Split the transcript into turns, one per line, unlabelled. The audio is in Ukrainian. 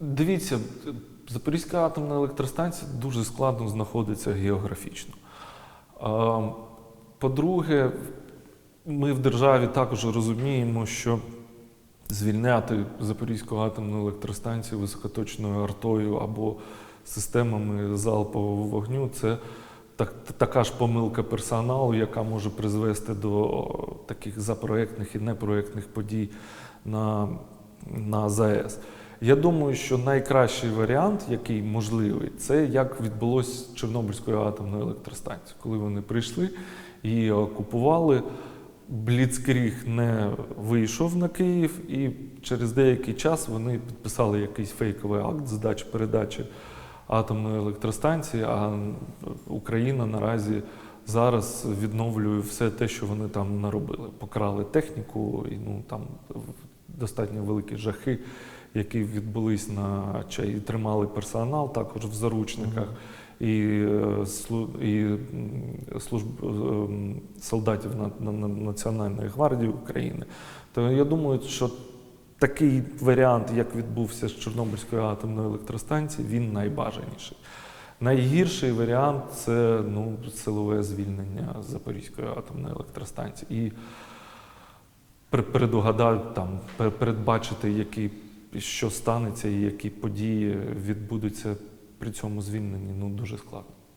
Дивіться, Запорізька атомна електростанція дуже складно знаходиться географічно. По-друге, ми в державі також розуміємо, що звільняти Запорізьку атомну електростанцію високоточною артою або системами залпового вогню це так, така ж помилка персоналу, яка може призвести до таких запроектних і непроектних подій на, на ЗАЕС. Я думаю, що найкращий варіант, який можливий, це як відбулося з Чорнобильською атомною електростанцією, коли вони прийшли і окупували. Бліцкріг не вийшов на Київ, і через деякий час вони підписали якийсь фейковий акт здачі передачі атомної електростанції. А Україна наразі зараз відновлює все те, що вони там наробили. Покрали техніку, і ну там достатньо великі жахи, які відбулись на чай, і тримали персонал також в заручниках. І, е, і служб ем, солдатів на, на, на Національної гвардії України. То я думаю, що такий варіант, як відбувся з Чорнобильською атомною електростанцією, він найбажаніший. Найгірший варіант це ну, силове звільнення Запорізької атомної електростанції. І пер- передугадати, там, передбачити, які, що станеться і які події відбудуться при цьому звільненні, ну дуже складно.